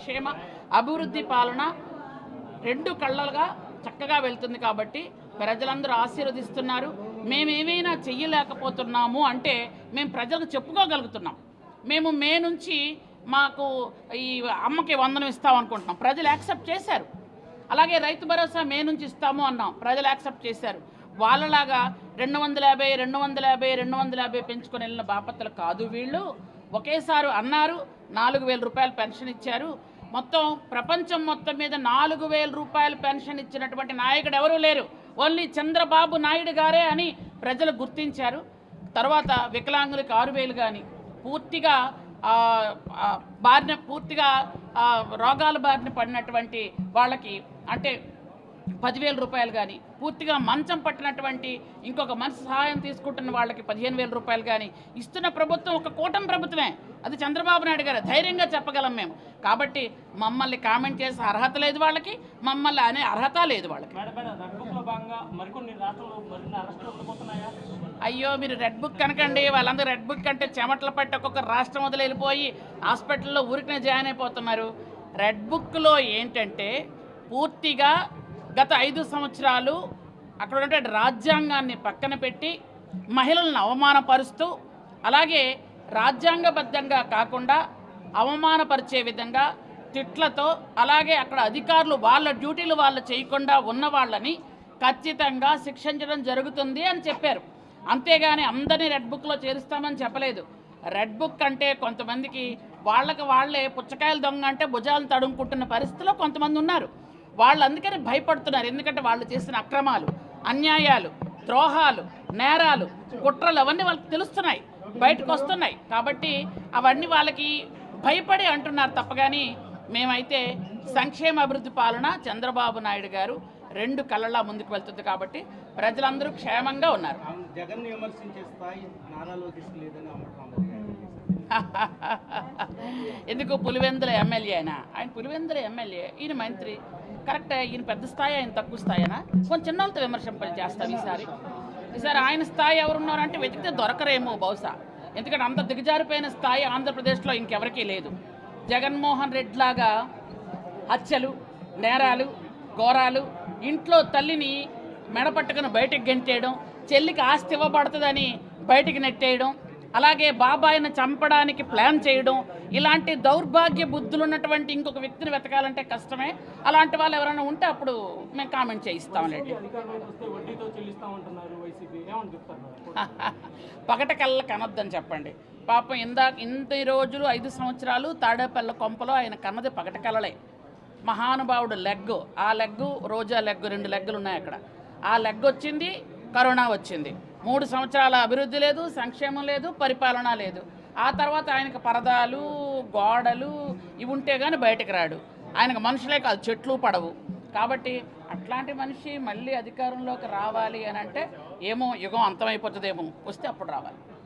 సంక్షేమ అభివృద్ధి పాలన రెండు కళ్ళలుగా చక్కగా వెళ్తుంది కాబట్టి ప్రజలందరూ ఆశీర్వదిస్తున్నారు. మేమేమైనా చెయ్యలేకపోతున్నాము అంటే మేము ప్రజలకు చెప్పుకోగలుగుతున్నాం. మేము మే నుంచి మాకు ఈ అమ్మకి వందనం ఇస్తాం అనుకుంటున్నాం. ప్రజలు యాక్సెప్ట్ చేశారు. అలాగే రైతు భరోసా మే నుంచి ఇస్తాము అన్నాం. ప్రజలు యాక్సెప్ట్ చేశారు. వాళ్ళలాగా రెండు వందల యాభై రెండు వందల యాభై రెండు వందల యాభై పెంచుకొని వెళ్ళిన బాపత్తలు కాదు వీళ్ళు. ఒకేసారి అన్నారు నాలుగు వేల రూపాయలు పెన్షన్ ఇచ్చారు. మొత్తం ప్రపంచం మొత్తం మీద నాలుగు వేల రూపాయలు పెన్షన్ ఇచ్చినటువంటి నాయకుడు ఎవరూ లేరు. ఓన్లీ చంద్రబాబు నాయుడు గారే అని ప్రజలు గుర్తించారు. తర్వాత వికలాంగులకు ఆరు వేలు కానీ పూర్తిగా బారిన పూర్తిగా రోగాల బారిన పడినటువంటి వాళ్ళకి అంటే పదివేల రూపాయలు కానీ పూర్తిగా మంచం పట్టినటువంటి ఇంకొక మనిషి సహాయం తీసుకుంటున్న వాళ్ళకి పదిహేను వేల రూపాయలు కానీ ఇస్తున్న ప్రభుత్వం ఒక కూటమి ప్రభుత్వమే. అది చంద్రబాబు నాయుడు గారు. ధైర్యంగా చెప్పగలం మేము. కాబట్టి మమ్మల్ని కామెంట్ చేసే అర్హత లేదు వాళ్ళకి మమ్మల్ని అనే అర్హత లేదు వాళ్ళకి. అయ్యో మీరు రెడ్ బుక్ కనకండి వాళ్ళందరూ రెడ్ బుక్ అంటే చెమటలు పట్టి ఒక్కొక్క రాష్ట్రం వదిలి వెళ్ళిపోయి హాస్పిటల్లో ఊరికనే జాయిన్ అయిపోతున్నారు. రెడ్ బుక్లో ఏంటంటే పూర్తిగా గత ఐదు సంవత్సరాలు అక్కడ ఉన్నటువంటి రాజ్యాంగాన్ని పక్కన పెట్టి మహిళలను అవమానపరుస్తూ అలాగే రాజ్యాంగబద్ధంగా కాకుండా అవమానపరిచే విధంగా తిట్లతో అలాగే అక్కడ అధికారులు వాళ్ళ డ్యూటీలు వాళ్ళు చేయకుండా ఉన్న వాళ్ళని ఖచ్చితంగా శిక్షించడం జరుగుతుంది అని చెప్పారు. అంతేగాని అందరినీ రెడ్ బుక్లో చేరుస్తామని చెప్పలేదు. రెడ్ బుక్ అంటే కొంతమందికి వాళ్ళకి వాళ్ళే పుచ్చకాయలు దొంగ అంటే భుజాలను తడుముకుంటున్న పరిస్థితిలో కొంతమంది ఉన్నారు. వాళ్ళు అందుకని భయపడుతున్నారు. ఎందుకంటే వాళ్ళు చేసిన అక్రమాలు అన్యాయాలు ద్రోహాలు నేరాలు కుట్రలు అవన్నీ వాళ్ళకి తెలుస్తున్నాయి. బయటకు వస్తున్నాయి. కాబట్టి అవన్నీ వాళ్ళకి భయపడి అంటున్నారు తప్పగాని మేమైతే సంక్షేమ అభివృద్ధి పాలన చంద్రబాబు నాయుడు గారు రెండు కళ్ళలా ముందుకు వెళ్తుంది కాబట్టి ప్రజలందరూ క్షేమంగా ఉన్నారు. జగన్ విమర్శించే స్థాయి నారా లోకేష్ లేదని అమ్మటం ఎందుకు పులివెందుల ఎమ్మెల్యేనా ఆయన పులివెందుల ఎమ్మెల్యే ఈయన మంత్రి. కరెక్ట్ ఈయన పెద్ద స్థాయి ఆయన తక్కువ స్థాయినా? కొంచెం చిన్నోళ్ళతో విమర్శింపలు చేస్తాం ఈసారి. ఈసారి ఆయన స్థాయి ఎవరున్నారంటే వెతికితే దొరకరేమో బహుశా. ఎందుకంటే అంత దిగజారిపోయిన స్థాయి ఆంధ్రప్రదేశ్లో ఇంకెవరికీ లేదు. జగన్మోహన్ రెడ్డి లాగా హత్యలు నేరాలు ఘోరాలు ఇంట్లో తల్లిని మెడపట్టుకుని బయటికి గెంటేయడం చెల్లికి ఆస్తి ఇవ్వబడుతుందని బయటికి నెట్టేయడం అలాగే బాబాయిని చంపడానికి ప్లాన్ చేయడం ఇలాంటి దౌర్భాగ్య బుద్ధులు ఉన్నటువంటి ఇంకొక వ్యక్తిని వెతకాలంటే కష్టమే. అలాంటి వాళ్ళు ఎవరైనా ఉంటే అప్పుడు మేము కామెంట్ చేయిస్తాంలేండి పగట కళ్ళ కనొద్దని చెప్పండి. పాపం ఇందాక ఇంత రోజులు ఐదు సంవత్సరాలు తాడేపల్ల కొంపలో ఆయన కన్నది పగట కళలే మహానుభావుడు లెగ్ ఆ లెగ్గు రోజా లెగ్ రెండు లెగ్గులు ఉన్నాయి అక్కడ. ఆ లెగ్ వచ్చింది కరోనా వచ్చింది. మూడు సంవత్సరాల అభివృద్ధి లేదు సంక్షేమం లేదు పరిపాలన లేదు. ఆ తర్వాత ఆయనకు పరదాలు గోడలు ఇవి ఉంటే కానీ బయటకు రాడు. ఆయనకు మనుషులే కాదు చెట్లు పడవు. కాబట్టి అట్లాంటి మనిషి మళ్ళీ అధికారంలోకి రావాలి అని అంటే ఏమో యుగం అంతమైపోతుందేమో. వస్తే అప్పుడు రావాలి.